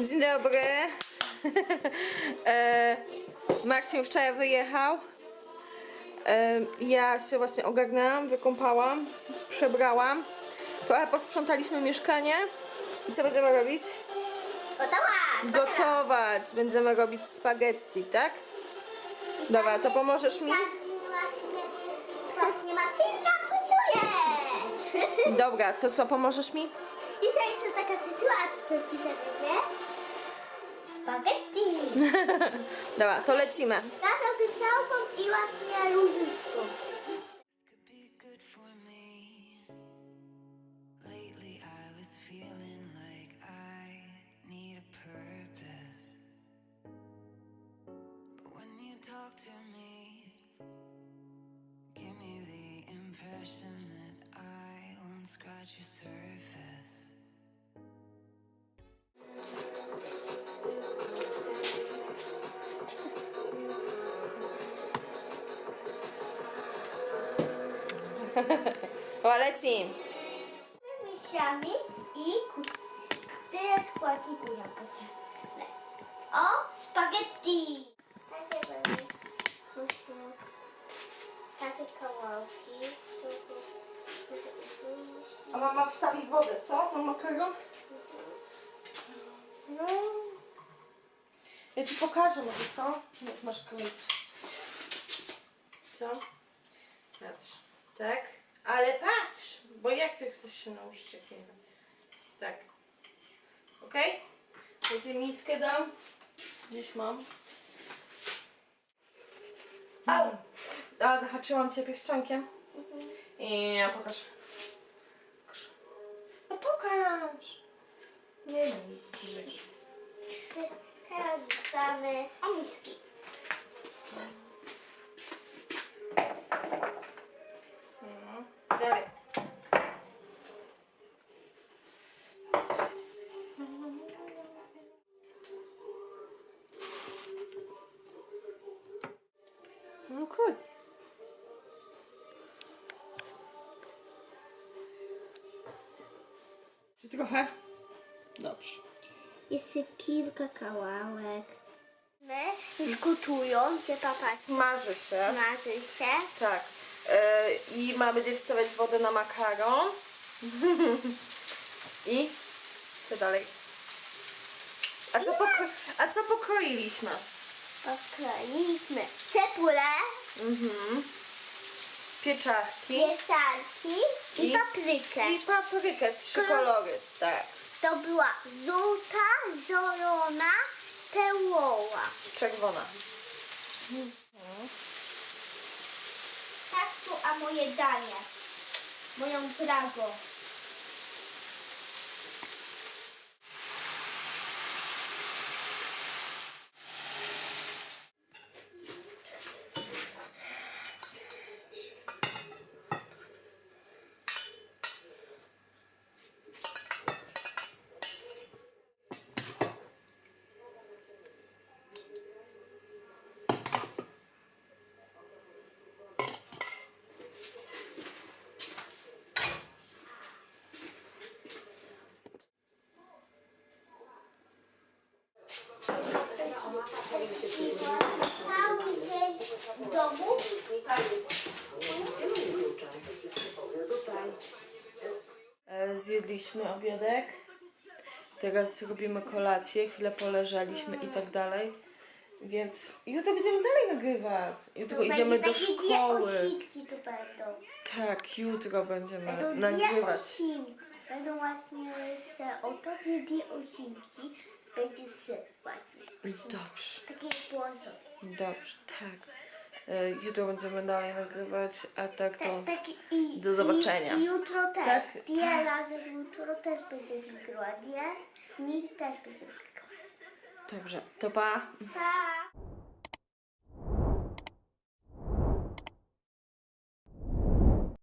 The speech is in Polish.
Dzień dobry. e, Marcin wczoraj wyjechał. E, ja się właśnie ogarnęłam, wykąpałam, przebrałam. Trochę posprzątaliśmy mieszkanie. I co będziemy robić? Gotowa! Gotować. Będziemy robić spaghetti, tak? Dobra, to pomożesz mi? Tak, właśnie, właśnie Martynka gotuje! Dobra, to co, pomożesz mi? Dzisiaj jest taka sytuacja, co ci zrobię? Spaghetti! Dobra, to lecimy. Ja sobie całką i właśnie luzuszką. could be good for me. Lately, I was feeling like I need a purpose. But when you talk to me, give me the impression that scratch your surface. Valeci! Myślami i ku- tyle składników jak potrzebne. O, spaghetti! Wodę, co? Na makaron? No. Ja ci pokażę może, co? Jak masz kroić. Co? Patrz. Tak? Ale patrz! Bo jak ty chcesz się nauczyć jakiego? Tak. Okej? Więc miskę dam. Gdzieś mam. Au! A, zahaczyłam cię pierścionkiem. I ja pokaż. Pokaż. No pokaż! Nie wiem, żyjesz. Teraz wrzucamy omiski. No. Dalej. No cool. Trochę? Dobrze. Jeszcze kilka kawałek. My gotują, gdzie papa Smaży się. smaży się. Tak. E, I ma będzie wstawiać wodę na makaron. I co dalej? A co, pokro... A co pokroiliśmy? Okroiliśmy cebulę, Mhm. Pieczarki pieczarki i, paprykę. i paprykę, trzy kolory. Tak. To była żółta, zielona, pełowa. Czerwona. Tak tu, a moje danie. Moją brago. Cały dzień w domu. Zjedliśmy obiadek. Teraz robimy kolację, chwilę poleżaliśmy i tak dalej. Więc jutro będziemy dalej nagrywać. Jutro idziemy do Będzie takie szkoły. Dwie osinki tu będą. Tak, jutro będziemy Będą dwie nagrywać. osinki. Będą właśnie se oto dwie osinki. Będzie sy właśnie. Dobrze, Takie połączone. dobrze, tak. E, Jutro będziemy dalej nagrywać, a tak to Tak, tak i, do zobaczenia. I, i jutro też. Tak, Dwie tak. razy jutro też będzie nagrywać. Nie? Nikt też będzie nagrywać. dobrze. To pa. Pa!